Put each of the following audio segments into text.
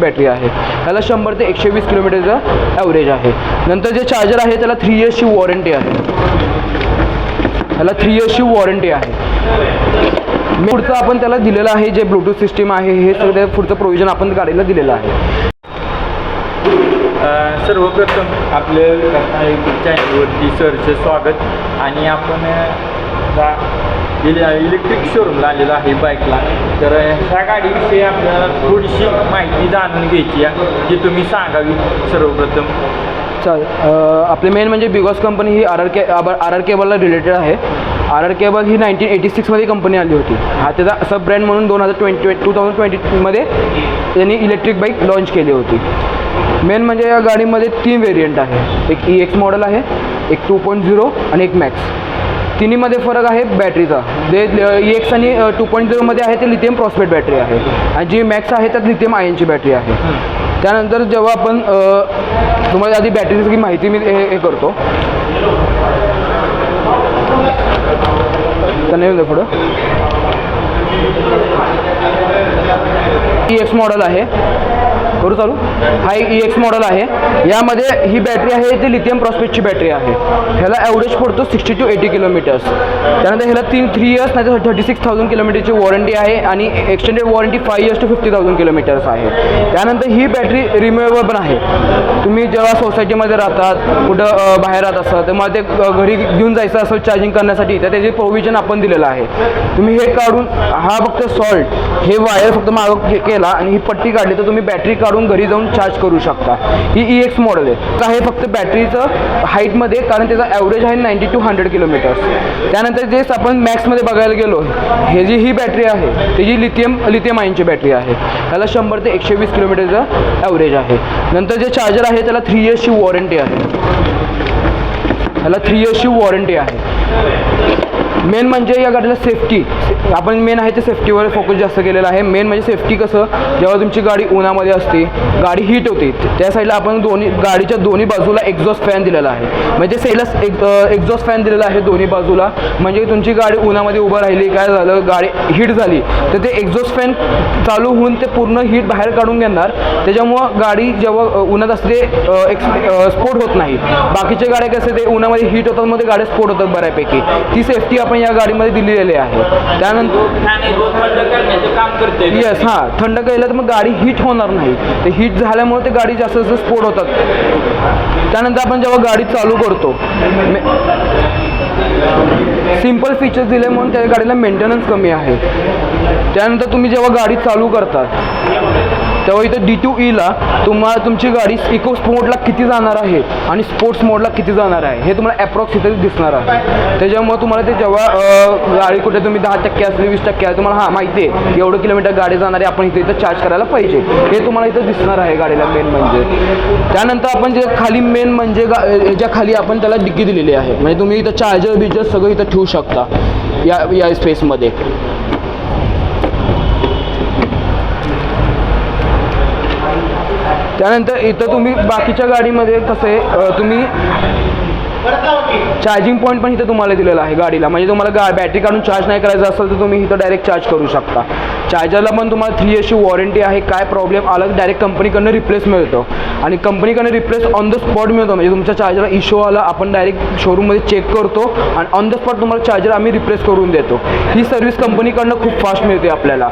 Battery आहे. त्याला शंभर ते एकशे वीस किलोमीटरचा ॲव्हरेज आहे. नंतर जे चार्जर आहे त्याला थ्री इयर्सची वॉरंटी आहे. त्याला थ्री इयर्सची वॉरंटी आहे. पुढचं आपण त्याला दिलेलं आहे जे ब्लूटूथ सिस्टीम आहे हे सगळं पुढचं प्रोव्हिजन आपण गाडीला दिलेलं आहे. सर्वप्रथम आपलं चॅनलवरती सरचं स्वागत. आणि आपण इले इलेक्ट्रिक शोरूमला आलेलो आहे बाईकला तर ह्या गाडीविषयी आपल्याला थोडीशी माहिती जाणून घ्यायची आहे जी तुम्ही सांगावी सर्वप्रथम. चालेल. आपले मेन म्हणजे बिगॉस कंपनी ही R R K R R केबलला related आहे. आर आर केबल ही नाईन्टीन एटी सिक्समध्ये कंपनी आली होती. हा त्याचा सब ब्रँड म्हणून दोन हजार ट्वेंटी टू थाउजंड ट्वेंटीमध्ये त्यांनी इलेक्ट्रिक बाईक लॉन्च केली होती. मेन म्हणजे या गाडीमध्ये तीन व्हेरियंट आहे. एक ई एक्स मॉडेल आहे एक टू पॉईंट झिरो आणि एक मॅक्स तिन्हीमध्ये फरक आहे बॅटरीचा. जे ई एक्स आणि टू पॉईंट झिरोमध्ये आहे ते लिथियम प्रॉस्पेट बॅटरी आहे. आणि जी मॅक्स आहे त्यात लिथियम आयनची बॅटरी आहे. त्यानंतर जेव्हा आपण तुम्हाला आधी बॅटरीची सगळी माहिती मी हे हे करतो. तर नाही पुढं. ई एक्स मॉडेल आहे. बरोबर चालू. हा एक ई एक्स मॉडेल आहे. यामध्ये ही बॅटरी आहे ती लिथियम प्रॉस्पेटची बॅटरी आहे. ह्याला ॲव्हरेज पडतो सिक्स्टी टू एटी किलोमीटर्स त्यानंतर ह्याला तीन थ्री इयर्स नाही तर थर्टी सिक्स थाउजंड किलोमीटरची वॉरंटी आहे आणि extended warranty five years two fifty thousand kilometres आहे. त्यानंतर ही बॅटरी रिम्युएबल पण आहे. तुम्ही जेव्हा सोसायटीमध्ये राहतात कुठं बाहेर राहत असाल तर मग ते घरी घेऊन जायचं असं चार्जिंग करण्यासाठी तर त्याचे प्रोव्हिजन आपण दिलेलं आहे. तुम्ही हे काढून हा फक्त सॉल्ट हे वायर फक्त मागं केला आणि ही पट्टी काढली तर तुम्ही बॅटरी काढून घरी जाऊन चार्ज करू शकता. ही ई एक्स मॉडेल आहे. तर हे फक्त बॅटरीचं हाईटमध्ये कारण त्याचा ॲव्हरेज आहे नाईन्टी टू हंड्रेड किलोमीटर्स त्यानंतर जेच आपण मॅक्समध्ये बघायला गेलो हे जी ही बॅटरी आहे त्याची लिथियम लिथियम आयनची बॅटरी आहे त्याला शंभर ते एकशे वीस किलोमीटरचं ॲव्हरेज आहे. नंतर जे चार्जर आहे त्याला थ्री इयर्सची वॉरंटी आहे. त्याला थ्री इयर्सची वॉरंटी आहे. मेन म्हणजे या गाडीला सेफ्टी आपण मेन आहे ते सेफ्टीवर फोकस जास्त केलेला आहे. मेन म्हणजे सेफ्टी कसं? जेव्हा तुमची गाडी उन्हामध्ये असते गाडी हीट होते त्या साईडला आपण दोन्ही गाडीच्या दोन्ही बाजूला एक्झॉस्ट फॅन दिलेला आहे. म्हणजे साईडला एक एक्झॉस्ट फॅन दिलेला आहे दोन्ही बाजूला. म्हणजे तुमची गाडी उन्हामध्ये उभं राहिली काय झालं? गाडी हीट झाली. तर ते एक्झॉस्ट फॅन चालू होऊन ते पूर्ण हीट बाहेर काढून घेणार. त्याच्यामुळं गाडी जेव्हा उन्हात असते स्पोर्ट होत नाही. बाकीच्या गाड्या कसं ते उन्हामध्ये हीट होतात मध्ये गाड्या स्पोर्ट होतात बऱ्यापैकी. ती सेफ्टी आपण या गाडीमध्ये दिलेली आहे. त्यानंतर येस हां. थंड केलं तर मग गाडी हीट होणार नाही. ते हीट झाल्यामुळे ते गाडी जास्त जास्त स्पोर्ट होतात. त्यानंतर आपण जेव्हा गाडी चालू करतो सिंपल फीचर्स दिले म्हणून त्या गाडीला मेंटेनन्स कमी आहे. त्यानंतर तुम्ही जेव्हा गाडी चालू करतात तेव्हा इथं डी टू ईला e तुम्हाला तुमची गाडी इको स्पोर्टला किती जाणार आहे? आणि स्पोर्ट्स मोडला किती जाणार आहे? हे तुम्हाला अप्रॉक्स इथे दिसणार आहे. त्याच्यामुळे तुम्हाला ते जेव्हा गाडी कुठे तुम्ही दहा टक्के असली वीस टक्के आहे तुम्हाला हां माहिती आहे. की एवढं किलोमीटर गाडी जाणार आहे आपण इथे इथं चार्ज करायला पाहिजे. हे तुम्हाला इथं दिसणार आहे गाडीला मेन म्हणजे. त्यानंतर आपण जे खाली मेन म्हणजे गा याच्या खाली आपण त्याला डिग्गी दिलेली आहे. म्हणजे तुम्ही इथं चार्जर बिजर सगळं इथं ठेवू शकता या या स्पेसमध्ये त्यानंतर इथं तुम्ही बाकीच्या गाडीमध्ये कसं आहे तुम्ही चार्जिंग पॉईंट पण इथं तुम्हाला दिलेला आहे गाडीला. म्हणजे तुम्हाला गा बॅटरी काढून चार्ज नाही करायचं असेल तर तुम्ही इथं डायरेक्ट चार्ज करू शकता. चार्जरला पण तुम्हाला थ्री इयर्सची वॉरंटी आहे. काय प्रॉब्लेम आला तर डायरेक्ट कंपनीकडनं रिप्लेस मिळतो. आणि कंपनीकडनं रिप्लेस ऑन द स्पॉट मिळतो. म्हणजे तुमच्या चार्जरला इश्यू आला आपण डायरेक्ट शोरूममध्ये चेक करतो आणि ऑन द स्पॉट तुम्हाला चार्जर आम्ही रिप्लेस करून देतो. ही सर्व्हिस कंपनीकडनं खूप फास्ट मिळते आपल्याला.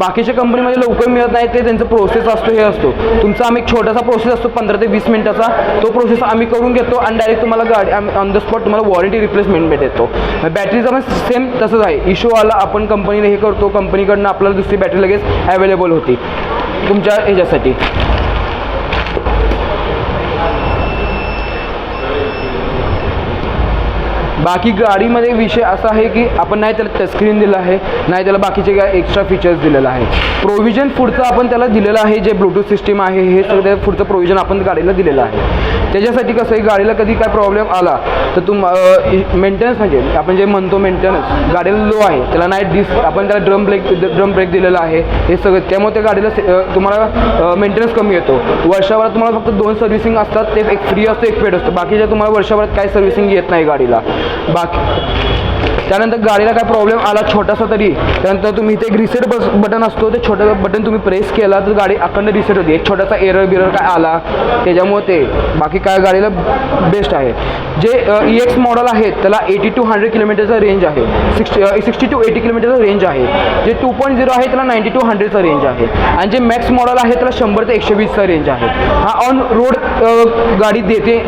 बाकीच्या कंपनीमध्ये लवकर मिळत नाही ते त्यांचं प्रोसेस असतो हे असतो. तुमचा आम्ही एक छोटासा प्रोसेस असतो पंधरा ते वीस मिनिटाचा. तो प्रोसेस आम्ही करून घेतो आणि डायरेक्ट तुम्हाला गाडी ऑन द स्पॉट तुम्हाला वॉरंटी रिप्लेसमेंट भेटतो बॅटरीचा पण सेम तसंच आहे. इश्यू आला आपण कंपनीने हे करतो. कंपनीकडनं आपल्याला दुसरी बॅटरी लगेच अवेलेबल होती. तुमच्या ह्याच्यासाठी. बाकी गाडीमध्ये विषय असा आहे की आपण नाही त्याला टचस्क्रीन दिलं आहे नाही त्याला बाकीचे काय एक्स्ट्रा फीचर्स दिलेलं आहे. प्रोव्हिजन पुढचं आपण त्याला दिलेलं आहे जे ब्लूटूथ सिस्टीम आहे हे सगळं पुढचं प्रोव्हिजन आपण गाडीला दिलेलं आहे. त्याच्यासाठी कसं आहे गाडीला कधी काय प्रॉब्लेम आला तर तुम मेंटेनन्स म्हणजे आपण जे म्हणतो मेंटेनन्स गाडीला लो आहे त्याला नाही डिस आपण त्याला ड्रम ब्रेक ड्रम ब्रेक दिलेला आहे हे सगळं त्यामुळे त्या गाडीला तुम्हाला मेंटेनन्स कमी येतो. वर्षभरात तुम्हाला फक्त दोन सर्व्हिसिंग असतात ते एक फ्री असतं एक पेड असतं. बाकीच्या तुम्हाला वर्षभरात काही सर्व्हिसिंग येत नाही गाडीला. बाकी त्यानंतर गाडीला काय प्रॉब्लेम आला छोटासा तरी त्यानंतर तुम्ही इथे एक रिसेट बस बटन असतो ते छोटं बटन तुम्ही प्रेस केला तर गाडी अखंड रिसेट होते. एक छोटासा एरर बिरर काय आला त्याच्यामुळे ते बाकी काय गाडीला बेस्ट आहे. जे ई एक्स मॉडल आहेत त्याला एटी टू हंड्रेड किलोमीटरचा रेंज आहे. सिक्स्टी सिक्स्टी टू एटी किलोमीटरचा रेंज आहे. जे टू पॉईंट झिरो आहे त्याला नाईंटी टू हंड्रेडचा रेंज आहे. आणि जे मॅक्स मॉडल आहे त्याला शंभर ते एकशे वीसचा रेंज आहे. हा ऑन रोड गाडी देते.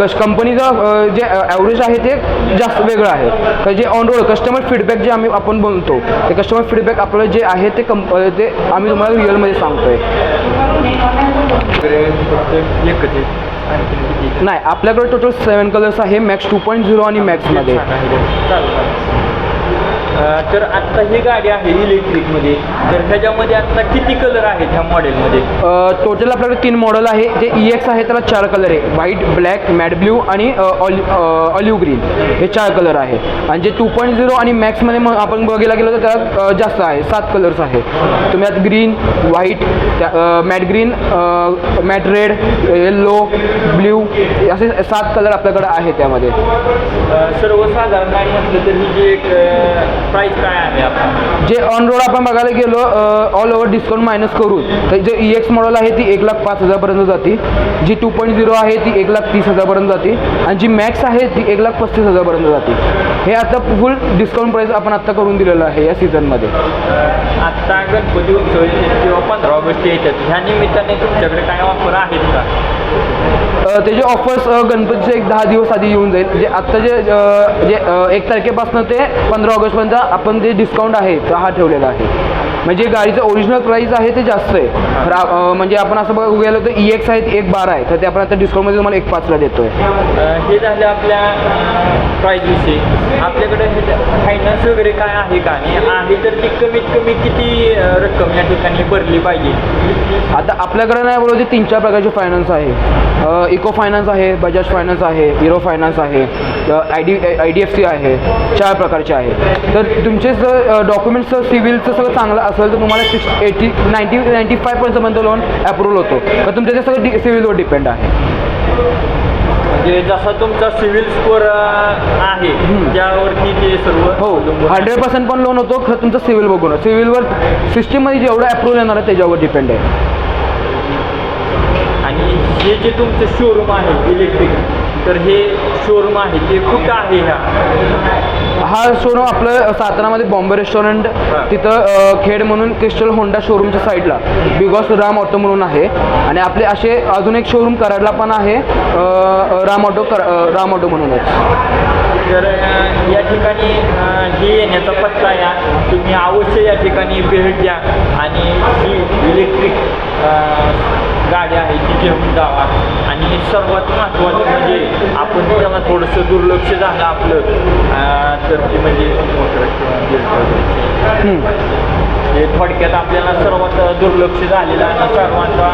कश कंपनीचं जे ॲव्हरेज आहे ते जास्त वेगळं आहे. तर जे ऑन रोड कस्टमर फीडबॅक जे आम्ही आपण बनतो ते कस्टमर फीडबॅक आपलं जे आहे ते कंप ते आम्ही तुम्हाला रिअलमध्ये सांगतोय. एकच आहे. नाही आपल्याकडे टोटल सेवन कलर्स आहे मॅक्स टू पॉईंट झिरो आणि मॅक्समध्ये चालेल. तर आत्ता ही गाडी आहे इलेक्ट्रिकमध्ये. तर ह्याच्यामध्ये आत्ता किती कलर आहेत ह्या मॉडेलमध्ये टोटल आपल्याकडे तीन मॉडेल आहे. जे ई एक्स आहे त्याला चार कलर आहे. व्हाईट ब्लॅक मॅट ब्ल्यू आणि ऑलिव्ह ग्रीन हे चार कलर आहे. आणि जे टू पॉईंट झिरो आणि मॅक्समध्ये मग आपण बघायला गेलो तर त्याला जास्त आहे. सात कलर्स आहे. तुम्ही आता green white matte green matte red yellow blue असे सात कलर आपल्याकडे आहे त्यामध्ये. गाडी म्हटलं तर ही जी एक प्राईस काय आहे आपण जे ऑन रोड आपण बघायला गेलो ऑल ओव्हर डिस्काउंट मायनस करून तर जे ई एक्स मॉडल आहे ती एक लाख पाच हजारपर्यंत जाते. जी टू पॉईंट झिरो आहे ती एक लाख तीस हजारपर्यंत जाते. आणि जी मॅक्स आहे ती एक लाख पस्तीस हजारपर्यंत जाते. हे आता फुल डिस्काउंट प्राईस आपण आत्ता करून दिलेलं आहे या सीझनमध्ये आत्ता गणपती उत्सव किंवा पंधरा ऑगस्ट येतात. ह्या निमित्ताने तुमच्याकडे काय ऑफर आहेत का? त्याचे ऑफर्स गणपतीचे एक दहा दिवस आधी येऊन जाईल. जे आत्ता जे जे एक तारखेपासून ते पंधरा ऑगस्टपर्यंत आपण जे डिस्काउंट आहे तो हा ठेवलेला आहे. म्हणजे गाडीचं ओरिजिनल प्राईस आहे ते जास्त आहे. म्हणजे आपण असं बघ गेलो तर ई एक्स आहे ते एक बारा आहे. तर ते आपण आता डिस्काउंटमध्ये तुम्हाला एक पाचला देतोय. अं, हे झालं आपल्या प्राईज विषयी. आपल्याकडे हे फायनान्स वगैरे काय आहे का? आणि आहे तर ती कमीत कमी किती रक्कम या ठिकाणी भरली पाहिजे? आता आपल्याकडे नाही बोलतो तीन चार प्रकारचे फायनान्स आहे. इको फायनान्स आहे बजाज फायनान्स आहे हिरो फायनान्स आहे I D I D F C आहे चार प्रकारचे आहे. तर तुमचे जर डॉक्युमेंट्सचं सिव्हिलचं सगळं चांगलं असेल तर तुम्हाला six eighty ninety ninety five पर्यंतपर्यंत loan approval होतो. तर तुमचं ते सगळं डि सिव्हिलवर डिपेंड आहे. म्हणजे जसा तुमचा सिव्हिल स्कोअर आहे त्यावरती ते सर्व हो हंड्रेड पर्सेंट पण लोन होतो खरं तुमचं सिव्हिल बघून. सिव्हिलवर सिस्टीममध्ये जेवढं अप्रूव्हल येणार आहे त्याच्यावर डिपेंड आहे. हे जे तुमचं शोरूम आहे इलेक्ट्रिक तर हे शोरूम आहे ते कुठं आहे ह्या? हा शोरूम आपलं सातारामध्ये बॉम्बे रेस्टॉरंट तिथं खेड म्हणून क्रिस्टल होंडा शोरूमच्या साईडला बिगॉस राम ऑटो म्हणून आहे. आणि आपले असे अजून एक शोरूम कराडला पण आहे राम ऑटो कर राम ऑटो म्हणूनच. तर या ठिकाणी हे येण्याचा पत्ता या. तुम्ही अवश्य या ठिकाणी भेट द्या. आणि ही इलेक्ट्रिक गाडी आहे ती घेऊन जावा. आणि सर्वात महत्त्वाचं म्हणजे आपण त्याला थोडंसं दुर्लक्ष झालं आपलं. तर ते म्हणजे हे थोडक्यात आपल्याला सर्वात दुर्लक्ष झालेलं आणि सर्वांचा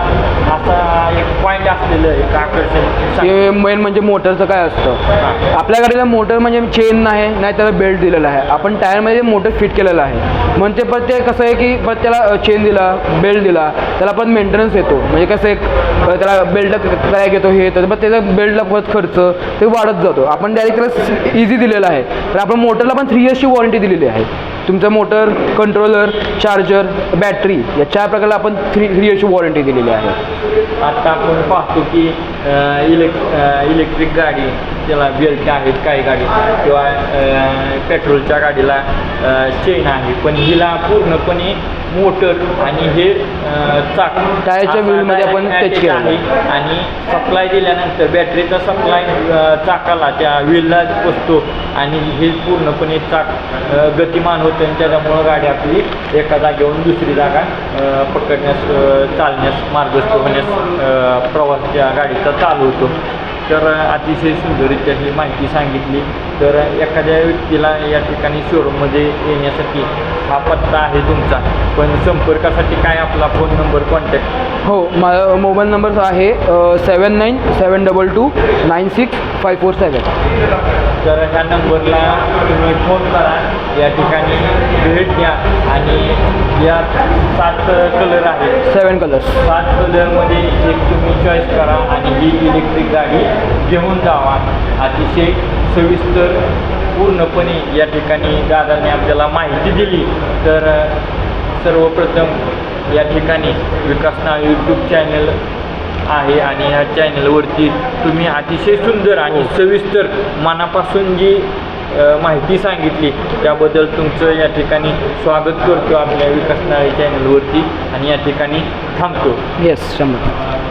असा एक पॉईंट असलेलं एक आकर्षण. ते मेन म्हणजे मोटरचं काय असतं? आपल्या गाडीला मोटर म्हणजे चेन नाही नाही त्याला बेल्ट दिलेला आहे. आपण टायरमध्ये मोटर फिट केलेलं आहे. म्हणजे पण ते कसं आहे की पण त्याला चेन दिला बेल्ट दिला त्याला पण मेंटेनन्स येतो. म्हणजे कसं एक त्याला बेल्ट क्रॅक येतो हे येतं पण त्याचा बेल्टला परत खर्च ते वाढत जातो. आपण डायरेक्ट त्याला इझी दिलेला आहे. तर आपण मोटरला पण थ्री इयर्सची वॉरंटी दिलेली आहे. तुमचं मोटर कंट्रोलर चार्जर बॅटरी या चार प्रकारला आपण थ्री थ्री इयर्सची वॉरंटी दिलेली आहे. आता आपण पाहतो की इलेक् इलेक्ट्रिक गाडी त्याला बेल्ट आहेत काही गाडी किंवा पेट्रोलच्या गाडीला चेन आहे. पण हिला पूर्णपणे मोटर आणि हे चाक. टायरच्या असा wheel मध्ये आपण attach केलेलं आहे. आणि सप्लाय दिल्यानंतर बॅटरीचा सप्लाय चाकाला त्या व्हीलला बसतो. आणि हे पूर्णपणे चाक गतिमान होतं. आणि त्याच्यामुळं गाडी आपली एका जागेवरून दुसरी जागा पकडण्यास चालण्यास मार्गस्थ होण्यास प्रवास त्या गाडीचा चालू होतो. तर अतिशय सुंदररित्या ही माहिती सांगितली. तर एखाद्या व्यक्तीला या ठिकाणी शोरूममध्ये येण्यासाठी हा पत्ता आहे तुमचा. पण संपर्कासाठी काय आपला फोन नंबर कॉन्टॅक्ट हो माझा मोबाईल नंबर आहे seven nine seven double two nine six five four seven तर ह्या नंबरला तुम्ही फोन करा. या ठिकाणी भेट द्या. आणि या सात कलर आहेत. सेवन कलर्स सात कलरमध्ये एक तुम्ही चॉईस करा आणि ही इलेक्ट्रिक गाडी घेऊन जावा. अतिशय सविस्तर पूर्णपणे या ठिकाणी दादाने आपल्याला माहिती दिली. तर सर्वप्रथम या ठिकाणी विकासना यूट्यूब चॅनल आहे आणि ह्या चॅनलवरती तुम्ही अतिशय सुंदर आणि सविस्तर मनापासून जी माहिती सांगितली. त्याबद्दल तुमचं या ठिकाणी स्वागत करतो आपल्या विकासनाळी चॅनलवरती आणि या ठिकाणी थांबतो. येस शंभर